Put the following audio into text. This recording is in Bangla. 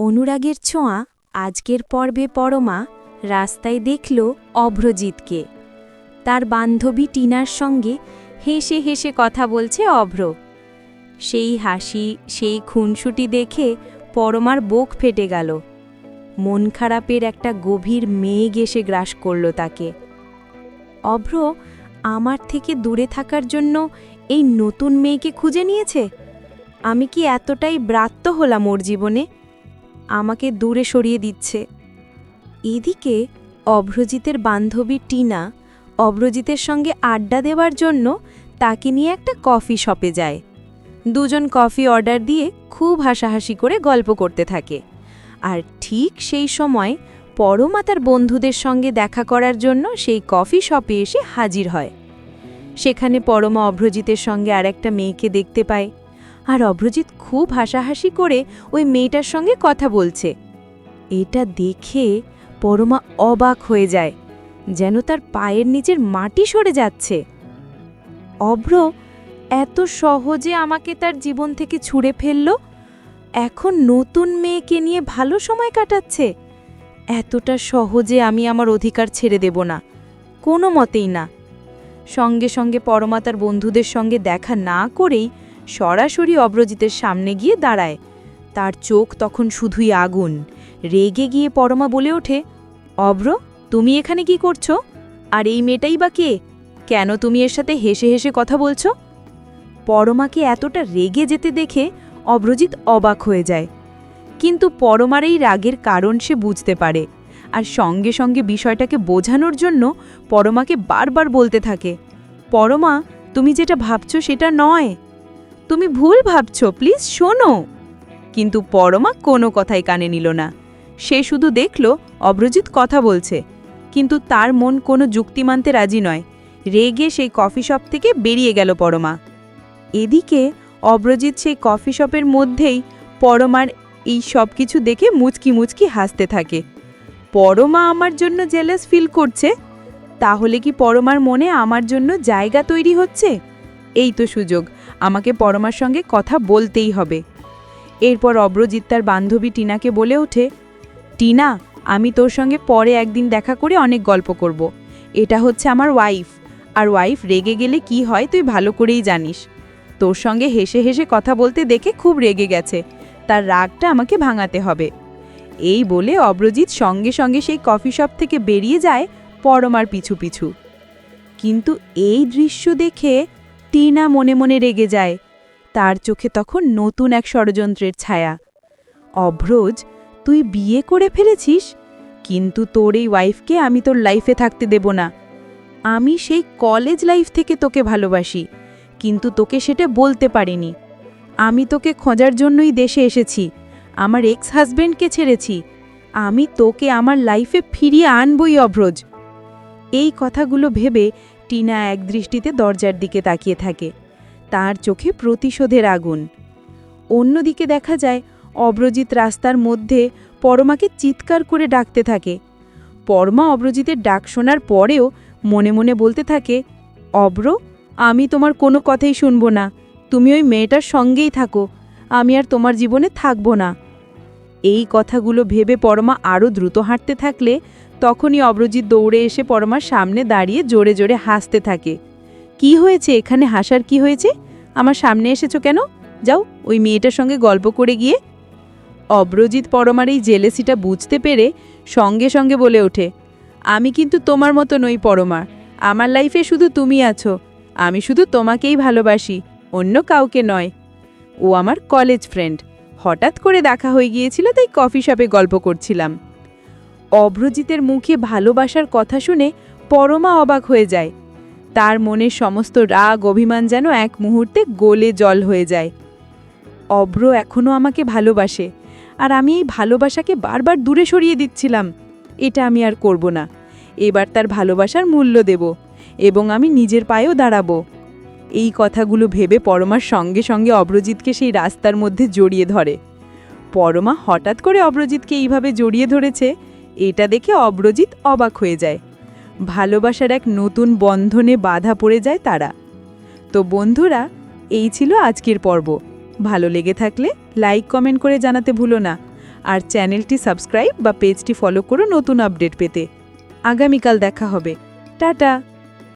অনুরাগের ছোঁয়া আজকের পর্বে পরমা রাস্তায় দেখল অভ্রজিৎকে। তার বান্ধবী টিনার সঙ্গে হেসে হেসে কথা বলছে অভ্র। সেই হাসি, সেই খুনসুটি দেখে পরমার বুক ফেটে গেল। মন খারাপের একটা গভীর মেঘ এসে গ্রাস করল তাকে। অভ্র, আমার থেকে দূরে থাকার জন্য এই নতুন মেয়েকে খুঁজে নিয়েছে? আমি কি এতটাই ব্রাত্য হলাম ওর জীবনে? আমাকে দূরে সরিয়ে দিচ্ছে। এদিকে অভ্রজিতের বান্ধবী টিনা অভ্রজিতের সঙ্গে আড্ডা দেওয়ার জন্য তাকে নিয়ে একটা কফি শপে যায়। দুজন কফি অর্ডার দিয়ে খুব হাসাহাসি করে গল্প করতে থাকে। আর ঠিক সেই সময় পরমা তার বন্ধুদের সঙ্গে দেখা করার জন্য সেই কফি শপে এসে হাজির হয়। সেখানে পরমা অভ্রজিতের সঙ্গে আর একটা মেয়েকে দেখতে পায়। আর অভ্রজিৎ খুব হাসাহাসি করে ওই মেয়েটার সঙ্গে কথা বলছে। এটা দেখে পরমা অবাক হয়ে যায়, যেন তার পায়ের নিচের মাটি সরে যাচ্ছে। অভ্র, এত সহজে আমাকে তার জীবন থেকে ছুঁড়ে ফেলল? এখন নতুন মেয়েকে নিয়ে ভালো সময় কাটাচ্ছে? এতটা সহজে আমি আমার অধিকার ছেড়ে দেব না, কোনো মতেই না। সঙ্গে সঙ্গে পরমা তার বন্ধুদের সঙ্গে দেখা না করেই সরাসরি অব্রজিতের সামনে গিয়ে দাঁড়ায়। তার চোখ তখন শুধুই আগুন। রেগে গিয়ে পরমা বলে ওঠে, অব্র, তুমি এখানে কি করছ? আর এই মেয়েটাই বা কে? কেন তুমি এর সাথে হেসে হেসে কথা বলছো? পরমাকে এতটা রেগে যেতে দেখে অব্রজিৎ অবাক হয়ে যায়। কিন্তু পরমার এই রাগের কারণ সে বুঝতে পারে। আর সঙ্গে সঙ্গে বিষয়টাকে বোঝানোর জন্য পরমাকে বারবার বলতে থাকে, পরমা, তুমি যেটা ভাবছ সেটা নয়। তুমি ভুল ভাবছ, প্লিজ শোনো। কিন্তু পরমা কোনো কথাই কানে নিল না। সে শুধু দেখল, অব্রজিৎ কথা বলছে, কিন্তু তার মন কোনো যুক্তি মানতে রাজি নয়। রেগে সেই কফি শপ থেকে বেরিয়ে গেল পরমা। এদিকে অব্রজিৎ সেই কফি শপের মধ্যেই পরমার এই সব কিছু দেখে মুচকি মুচকি হাসতে থাকে। পরমা আমার জন্য জেলাস ফিল করছে? তাহলে কি পরমার মনে আমার জন্য জায়গা তৈরি হচ্ছে? এই তো সুযোগ, আমাকে পরমার সঙ্গে কথা বলতেই হবে। এরপর অব্রজিৎ তার বান্ধবী টিনাকে বলে ওঠে, টিনা, আমি তোর সঙ্গে পরে একদিন দেখা করে অনেক গল্প করব। এটা হচ্ছে আমার ওয়াইফ আর ওয়াইফ রেগে গেলে কি হয় তুই ভালো করেই জানিস। তোর সঙ্গে হেসে হেসে কথা বলতে দেখে খুব রেগে গেছে, তার রাগটা আমাকে ভাঙাতে হবে। এই বলে অব্রজিৎ সঙ্গে সঙ্গে সেই কফি শপ থেকে বেরিয়ে যায় পরমার পিছু পিছু। কিন্তু এই দৃশ্য দেখে টিনা মনে মনে রেগে যায়। তার চোখে তখন নতুন এক ষড়যন্ত্রের ছায়া। অভ্রজ, তুই বিয়ে করে ফেলেছিস? কিন্তু তোর এই ওয়াইফকে আমি তোর লাইফে থাকতে দেব না। আমি সেই কলেজ লাইফ থেকে তোকে ভালোবাসি, কিন্তু তোকে সেটা বলতে পারিনি। আমি তোকে খোঁজার জন্যই দেশে এসেছি। আমার এক্স হাজব্যান্ডকে ছেড়েছি। আমি তোকে আমার লাইফে ফিরিয়ে আনবই অভ্রজ। এই কথাগুলো ভেবে টিনা এক দৃষ্টিতে দরজার দিকে তাকিয়ে থাকে। তার চোখে প্রতিশোধের আগুন। অন্যদিকে দেখা যায়, অব্রজিৎ রাস্তার মধ্যে পরমাকে চিৎকার করে ডাকতে থাকে। পরমা অব্রজিতের ডাক শোনার পরেও মনে মনে বলতে থাকে, অব্র, আমি তোমার কোনো কথাই শুনব না। তুমি ওই মেয়েটার সঙ্গেই থাকো। আমি আর তোমার জীবনে থাকব না। এই কথাগুলো ভেবে পরমা আরও দ্রুত হাঁটতে থাকলে তখনই অব্রজিৎ দৌড়ে এসে পরমার সামনে দাঁড়িয়ে জোরে জোরে হাসতে থাকে। কি হয়েছে? এখানে হাসার কি হয়েছে? আমার সামনে এসেছ কেন? যাও, ওই মেয়েটার সঙ্গে গল্প করে গিয়ে। অব্রজিৎ পরমার এই জেলেসিটা বুঝতে পেরে সঙ্গে সঙ্গে বলে ওঠে, আমি কিন্তু তোমার মতো নই পরমা। আমার লাইফে শুধু তুমি আছো। আমি শুধু তোমাকেই ভালোবাসি, অন্য কাউকে নয়। ও আমার কলেজ ফ্রেন্ড। হঠাৎ করে দেখা হয়ে গিয়েছিল, তাই কফি শপে গল্প করছিলাম। অভ্রজিতের মুখে ভালোবাসার কথা শুনে পরমা অবাক হয়ে যায়। তার মনের সমস্ত রাগ, অভিমান যেন এক মুহূর্তে গোলে জল হয়ে যায়। অভ্র এখনও আমাকে ভালোবাসে আর আমি এই ভালোবাসাকে বারবার দূরে সরিয়ে দিচ্ছিলাম। এটা আমি আর করব না। এবার তার ভালোবাসার মূল্য দেব এবং আমি নিজের পায়েও দাঁড়াবো। এই কথাগুলো ভেবে পরমার সঙ্গে সঙ্গে অব্রজিৎকে সেই রাস্তার মধ্যে জড়িয়ে ধরে। পরমা হঠাৎ করে অব্রজিৎকে এইভাবে জড়িয়ে ধরেছে এটা দেখে অব্রজিৎ অবাক হয়ে যায়। ভালোবাসার এক নতুন বন্ধনে বাধা পড়ে যায় তারা। তো বন্ধুরা, এই ছিল আজকের পর্ব। ভালো লেগে থাকলে লাইক, কমেন্ট করে জানাতে ভুলো না। আর চ্যানেলটি সাবস্ক্রাইব বা পেজটি ফলো করো নতুন আপডেট পেতে। আগামীকাল দেখা হবে। টাটা!